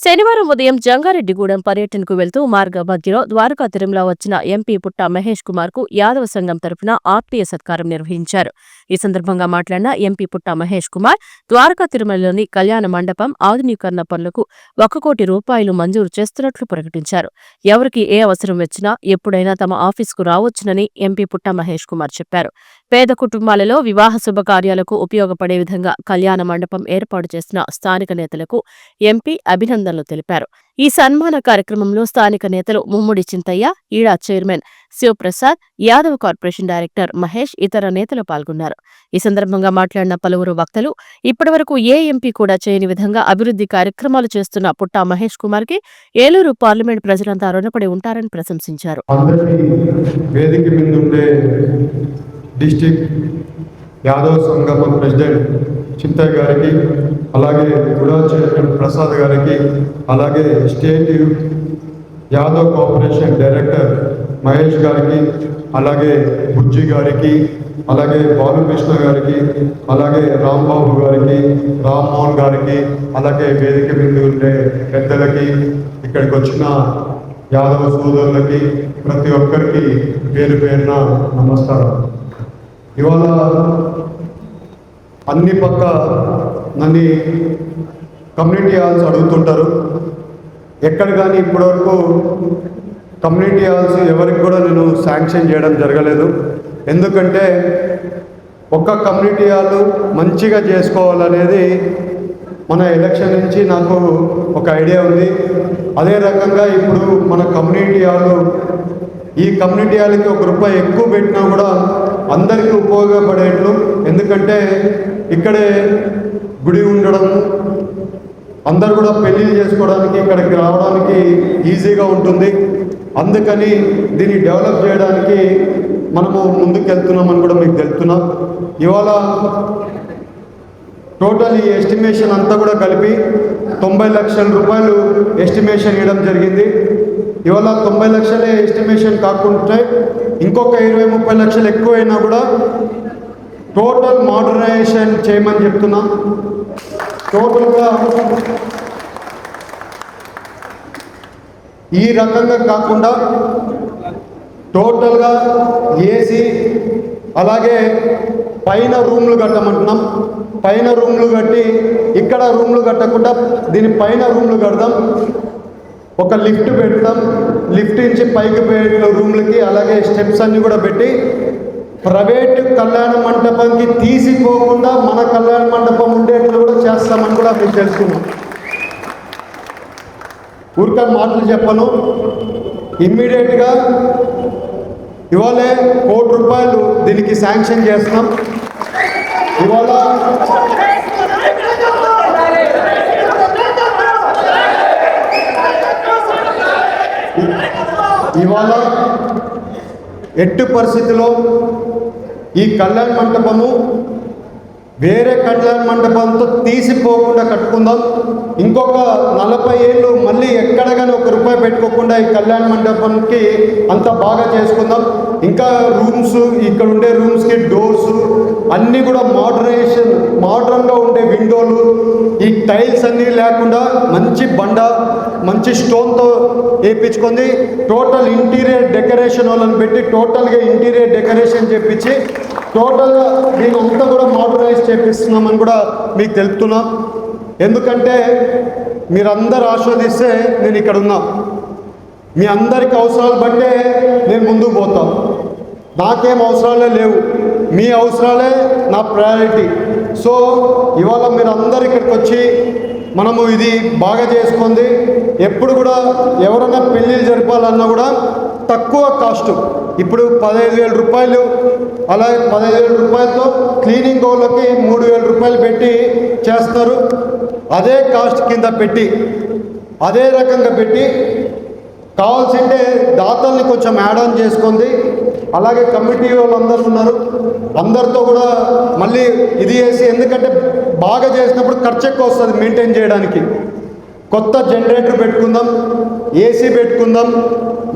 శనివారం ఉదయం జంగారెడ్డిగూడెం పర్యటనకు వెళ్తూ మార్గ మధ్యలో ద్వారకా తిరుమల వచ్చిన ఎంపీ పుట్ట మహేష్ కుమార్కు యాదవ సంఘం తరపున ఆత్మీయ సత్కారం నిర్వహించారు. ఈ సందర్భంగా మాట్లాడిన ఎంపీ పుట్ట మహేష్ కుమార్ ద్వారకా తిరుమలలోని కళ్యాణ మండపం ఆధునీకరణ పనులకు ఒక కోటి రూపాయలు మంజూరు చేస్తున్నట్లు ప్రకటించారు. ఎవరికి ఏ అవసరం వచ్చినా ఎప్పుడైనా తమ ఆఫీసుకు రావచ్చునని ఎంపీ పుట్ట మహేష్ కుమార్ చెప్పారు. పేద కుటుంబాలలో వివాహ శుభకార్యాలకు ఉపయోగపడే విధంగా కళ్యాణ మండపం ఏర్పాటు చేసిన స్థానిక నేతలకు ఎంపీ అభినందనలు తెలిపారు. ఈ సన్మాన కార్యక్రమంలో స్థానిక నేతలు ముమ్ముడి చింతయ్య ఈడా chairman Shivaprasad Yadav corporation director Mahesh ఇతర నేతలు పాల్గొన్నారు. ఈ సందర్భంగా మాట్లాడిన పలువురు వక్తలు ఇప్పటివరకు ఏ ఎంపీ కూడా చేయని విధంగా అభివృద్ధి కార్యక్రమాలు చేస్తున్న పుట్టా మహేష్ కుమార్కి ఏలూరు పార్లమెంట్ ప్రజలంతా రుణపడి ఉంటారని ప్రశంసించారు. డిస్టిక్ యాదవ్ సంఘం ప్రెసిడెంట్ చింతయ్య గారికి అలాగే గుడా చైర్మన్ ప్రసాద్ గారికి అలాగే state Yadav corporation director Mahesh గారికి అలాగే బుజ్జి గారికి అలాగే బాలకృష్ణ గారికి అలాగే రాంబాబు గారికి రామ్మోహన్ గారికి అలాగే వేదిక మీద ఉండే పెద్దలకి ఇక్కడికి వచ్చిన యాదవ సోదరులకి ప్రతి ఒక్కరికి పేరు పేరున నమస్కారం. ఇవాళ అన్ని పక్క నన్ను కమ్యూనిటీ హాల్స్ అడుగుతుంటారు. ఎక్కడ కానీ ఇప్పటివరకు కమ్యూనిటీ హాల్స్ ఎవరికి కూడా నేను శాంక్షన్ చేయడం జరగలేదు. ఎందుకంటే ఒక్క కమ్యూనిటీ హాల్ మంచిగా చేసుకోవాలనేది మన ఎలక్షన్ నుంచి నాకు ఒక ఐడియా ఉంది. అదే రకంగా ఇప్పుడు మన కమ్యూనిటీ హాల్ ఈ కమ్యూనిటీ హాల్కి ఒక రూపాయి ఎక్కువ పెట్టినా కూడా అందరికీ ఉపయోగపడేట్లు. ఎందుకంటే ఇక్కడే గుడి ఉండడం అందరు కూడా పెళ్ళిళ్ళు చేసుకోవడానికి ఇక్కడికి రావడానికి ఈజీగా ఉంటుంది. అందుకని దీన్ని డెవలప్ చేయడానికి మనము ముందుకెళ్తున్నామని కూడా మీకు తెలుపుతున్నా ఇవాళ టోటల్ ఈ ఎస్టిమేషన్ అంతా కూడా కలిపి తొంభై లక్షల రూపాయలు ఎస్టిమేషన్ ఇవ్వడం జరిగింది. ఇవాళ తొంభై లక్షలే ఎస్టిమేషన్ కాకుంటే ఇంకొక ఇరవై ముప్పై లక్షలు ఎక్కువైనా కూడా టోటల్ మోడర్నైజేషన్ చేయమని చెప్తున్నా. టోటల్గా ఈ రకంగా కాకుండా టోటల్గా ఏసీ అలాగే పైన రూమ్లు కట్టమంటున్నాం. పైన రూమ్లు కట్టి ఇక్కడ రూమ్లు కట్టకుండా దీని పైన రూమ్లు కడదాం. ఒక లిఫ్ట్ పెడతాం. లిఫ్ట్ నుంచి పైకి పోయే రూమ్లకి అలాగే స్టెప్స్ అన్నీ కూడా పెట్టి ప్రైవేట్ కళ్యాణ మండపంకి తీసిపోకుండా మన కళ్యాణ మండపం ఉండేట్లు కూడా చేస్తామని కూడా మేము తెలుసుకున్నాం ఊరిక మాటలు చెప్పను. ఇమ్మీడియట్గా ఇవాళే కోటి రూపాయలు దీనికి శాంక్షన్ చేస్తున్నాం. ఇవాళ ఇవాళ ఎట్టు పరిస్థితిలో ఈ కళ్యాణ మంటపము వేరే కళ్యాణ మంటపంతో తీసిపోకుండా కట్టుకుందాం. ఇంకొక నలభై ఏళ్ళు మళ్ళీ ఎక్కడగానే ఒక రూపాయి పెట్టుకోకుండా ఈ కళ్యాణ మండపంకి అంత బాగా చేసుకుందాం. ఇంకా రూమ్స్ ఇక్కడ ఉండే రూమ్స్కి డోర్స్ అన్నీ కూడా మోడరేషన్ మోడర్న్గా ఉండే విండోలు ఈ టైల్స్ అన్నీ లేకుండా మంచి బండ మంచి స్టోన్తో వేయించుకుంది టోటల్ ఇంటీరియర్ డెకరేషన్ వాళ్ళని పెట్టి టోటల్గా ఇంటీరియర్ డెకరేషన్ చేపించి టోటల్గా దీని అంతా కూడా మోడరైజ్ చేపిస్తున్నామని కూడా మీకు తెలుపుతున్నాం. ఎందుకంటే మీరందరూ ఆస్వాదిస్తే నేను ఇక్కడ ఉన్నా. మీ అందరికి అవసరాలు బట్టే నేను ముందుకు పోతాను నాకేం అవసరాలే లేవు. మీ అవసరాలే నా ప్రయారిటీ సో ఇవాళ మీరు అందరు ఇక్కడికి వచ్చి మనము ఇది బాగా చేసుకుంది. ఎప్పుడు కూడా ఎవరైనా పెళ్ళిళ్ళు జరపాలన్నా కూడా తక్కువ కాస్ట్ ఇప్పుడు పదహైదు వేల రూపాయలు అలాగే పదహైదు వేల రూపాయలతో క్లీనింగ్ వాళ్ళకి మూడు వేల రూపాయలు పెట్టి చేస్తారు. అదే కాస్ట్ కింద పెట్టి అదే రకంగా పెట్టి కావాల్సింటే దాతల్ని కొంచెం యాడ్ ఆన్ చేసుకుంది. అలాగే కమిటీ వాళ్ళందరూ ఉన్నారు. అందరితో కూడా మళ్ళీ ఇది చేసి ఎందుకంటే బాగా చేసినప్పుడు ఖర్చు ఎక్కువ వస్తుంది మెయింటైన్ చేయడానికి. కొత్త జనరేటర్ పెట్టుకుందాం ఏసీ పెట్టుకుందాం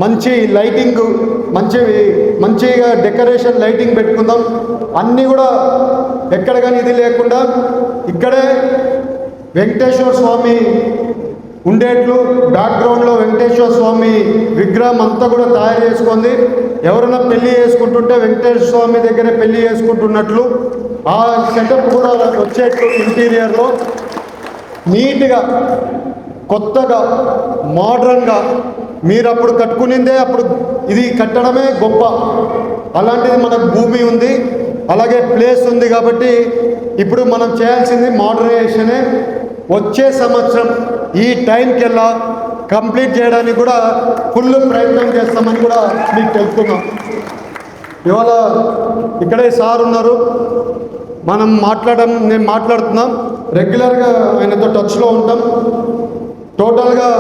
మంచి లైటింగ్ మంచి మంచిగా డెకరేషన్ లైటింగ్ పెట్టుకుందాం. అన్నీ కూడా ఎక్కడ కానీ ఇది లేకుండా ఇక్కడే వెంకటేశ్వర స్వామి ఉండేట్లు బ్యాక్గ్రౌండ్లో వెంకటేశ్వర స్వామి విగ్రహం అంతా కూడా తయారు చేసుకుంది. ఎవరైనా పెళ్ళి చేసుకుంటుంటే వెంకటేశ్వర స్వామి దగ్గరే పెళ్ళి చేసుకుంటున్నట్లు ఆ సెటప్ కూడా వచ్చేట్లు ఇంటీరియర్లో నీట్గా కొత్తగా మోడ్రన్గా మీరు అప్పుడు కట్టుకునిందే అప్పుడు ఇది కట్టడమే గొప్ప. అలాంటిది మనకు భూమి ఉంది అలాగే ప్లేస్ ఉంది కాబట్టి ఇప్పుడు మనం చేయాల్సింది మోడర్నైజేషనే వచ్చే సంవత్సరం ఈ టైంకెల్లా కంప్లీట్ చేయడానికి కూడా ఫుల్ ప్రయత్నం చేస్తామని కూడా మీకు తెలుపుతున్నాం. ఇవాళ ఇక్కడే సార్ ఉన్నారు. మనం మాట్లాడడం నేను మాట్లాడుతున్నాం. రెగ్యులర్గా ఆయనతో టచ్లో ఉంటాం. టోటల్గా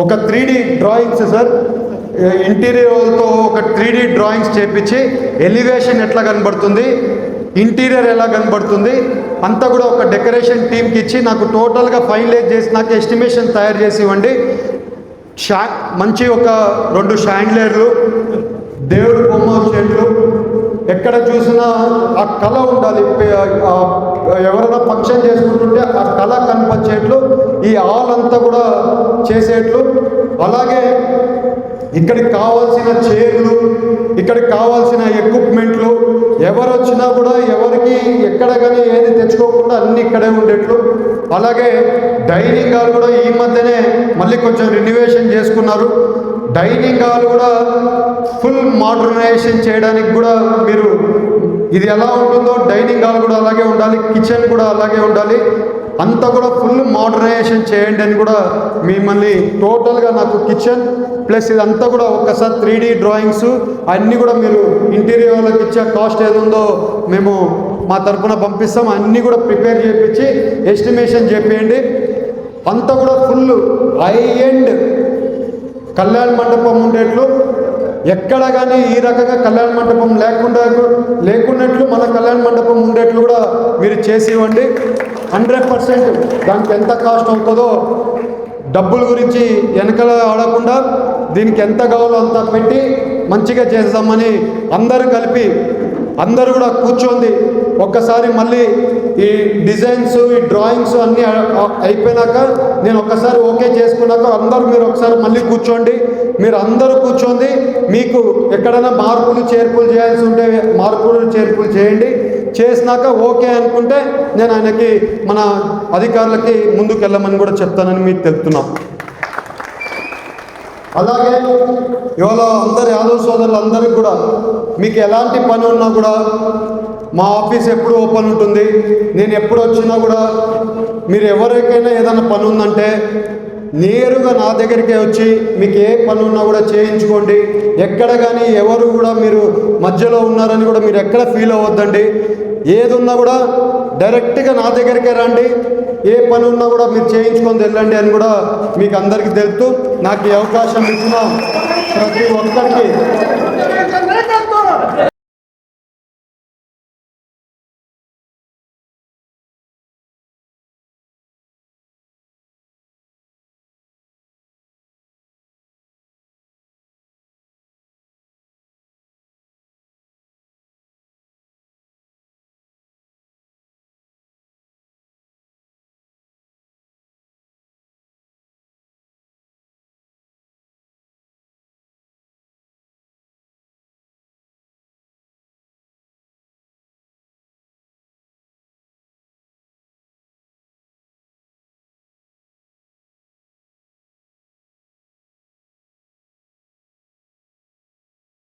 ఒక త్రీ డి డ్రాయింగ్స్ సార్. ఇంటీరియర్తో ఒక త్రీ డీ డ్రాయింగ్స్ చేపించి ఎలివేషన్ ఎట్లా కనబడుతుంది ఇంటీరియర్ ఎలా కనబడుతుంది? అంతా కూడా ఒక డెకరేషన్ టీమ్కి ఇచ్చి నాకు టోటల్గా ఫైనలైజ్ చేసి నాకు ఎస్టిమేషన్ తయారు చేసి ఇవ్వండి. షా మంచి ఒక రెండు షాండ్లేర్లు దేవుడు బొమ్మ చెట్లు. ఎక్కడ చూసినా ఆ కళ ఉండాలి. ఎవరైనా ఫంక్షన్ చేసుకుంటుంటే ఆ కళ కనిపించేట్లు ఈ ఆల్ అంతా కూడా చేసేట్లు. అలాగే ఇక్కడికి కావాల్సిన చైర్లు ఇక్కడికి కావాల్సిన ఎక్విప్మెంట్లు ఎవరు వచ్చినా కూడా ఎవరికి ఎక్కడ కానీ ఏది తెచ్చుకోకుండా అన్ని ఇక్కడే ఉండేట్లు. అలాగే డైనింగ్ హాల్ కూడా ఈ మధ్యనే మళ్ళీ కొంచెం రినివేషన్ చేసుకున్నారు. డైనింగ్ హాల్ కూడా ఫుల్ మోడర్నైజేషన్ చేయడానికి కూడా మీరు ఇది ఎలా ఉంటుందో డైనింగ్ హాల్ కూడా అలాగే ఉండాలి కిచెన్ కూడా అలాగే ఉండాలి. అంతా కూడా ఫుల్ మోడరేషన్ చేయండి అని కూడా మిమ్మల్ని టోటల్గా నాకు కిచెన్ ప్లస్ ఇదంతా కూడా ఒక్కసారి త్రీ డీ డ్రాయింగ్స్ అన్నీ కూడా మీరు ఇంటీరియర్ వాళ్ళకి ఇచ్చే కాస్ట్ ఏది ఉందో మేము మా తరఫున పంపిస్తాం. అన్నీ కూడా ప్రిపేర్ చేయించి ఎస్టిమేషన్ చెప్పేయండి. అంతా కూడా ఫుల్ హై ఎండ్ కళ్యాణ మండపం ఉండేట్లు ఎక్కడ కానీ ఈ రకంగా కళ్యాణ మండపం లేకుండా లేకున్నట్లు మన కళ్యాణ మండపం ఉండేట్లు కూడా మీరు చేసి ఇవ్వండి. హండ్రెడ్ పర్సెంట్ దానికి ఎంత కాస్ట్ అవుతుందో డబ్బుల గురించి వెనకల ఆడకుండా దీనికి ఎంత కావాలో అంత పెట్టి మంచిగా చేద్దామని అందరూ కలిపి అందరూ కూడా కూర్చోండి. ఒక్కసారి మళ్ళీ ఈ డిజైన్స్ ఈ డ్రాయింగ్స్ అన్నీ అయిపోయినాక నేను ఒక్కసారి ఓకే చేసుకున్నాక అందరూ మీరు ఒకసారి మళ్ళీ కూర్చోండి. మీరు అందరూ కూర్చోండి. మీకు ఎక్కడైనా మార్పులు చేర్పులు చేయాల్సి ఉంటే మార్పులు చేర్పులు చేయండి. చేసినాక ఓకే అనుకుంటే నేను ఆయనకి మన అధికారులకి ముందుకు వెళ్ళమని కూడా చెప్తానని మీకు తెలుపుతున్నాం. అలాగే ఇవాళ అందరు యాదవ్ సోదరులు కూడా మీకు ఎలాంటి పని ఉన్నా కూడా మా ఆఫీస్ ఎప్పుడు ఓపెన్ ఉంటుంది? నేను ఎప్పుడు వచ్చినా కూడా మీరు ఎవరికైనా ఏదైనా పని ఉందంటే నేరుగా నా దగ్గరికే వచ్చి మీకు ఏ పని ఉన్నా కూడా చేయించుకోండి. ఎక్కడ కానీ ఎవరు కూడా మీరు మధ్యలో ఉన్నారని కూడా మీరు ఎక్కడ ఫీల్ అవ్వద్దండి. ఏది ఉన్నా కూడా డైరెక్ట్గా నా దగ్గరికే రండి. ఏ పని ఉన్నా కూడా మీరు చేయించుకొని వెళ్ళండి అని కూడా మీకు అందరికీ తెలుపుతూ నాకు ఈ అవకాశం ఇచ్చిన ప్రతి ఒక్కరికి